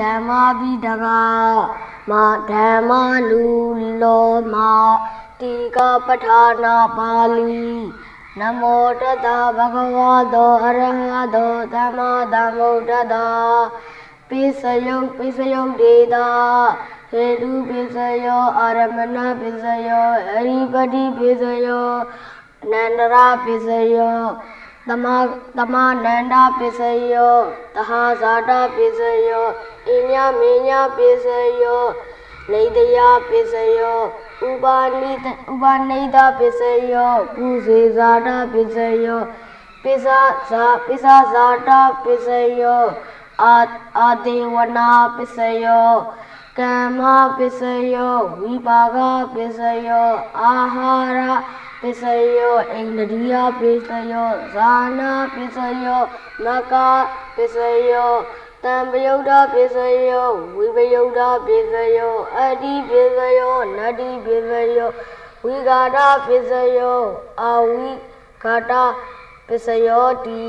ဓမ္မာပိတကမဓမ္မလူလောမတိကပဋ္ဌာနာပါဠိနမောတတဗဂဝတောအရဟတောသမ္မာသမ္ဗုဒ္ဓတ္တပိစယုပိစယုဒေတာဟေတုပိစယောအာရမဏပိစယောအရိပတိပိစယောအနန္တရပိစယော သမသမနန္ဒပိစယောတဟာဇာတပိစယောအညမင်းညပိစယောနေတယပိစယောဥပါနိတဥပါနေတပိစယောပုဇေဇာတပိစယောပိစဇာပိစဇာတပိစယော အာအာဒေဝနာပိစယောကမ္မပိစယောဝိပါကပိစယောအာဟာရပိစယောအိန္ဒိယပိစယောဇာနာပိစယောမကပိစယောတံပယုဒ္ဓပိစယောဝိပယုဒ္ဓပိစယောအတ္တိပိစယောနတ္တိပိစယောဝိဂါဒပိစယောအာဝိဂါဒပိစယောတိ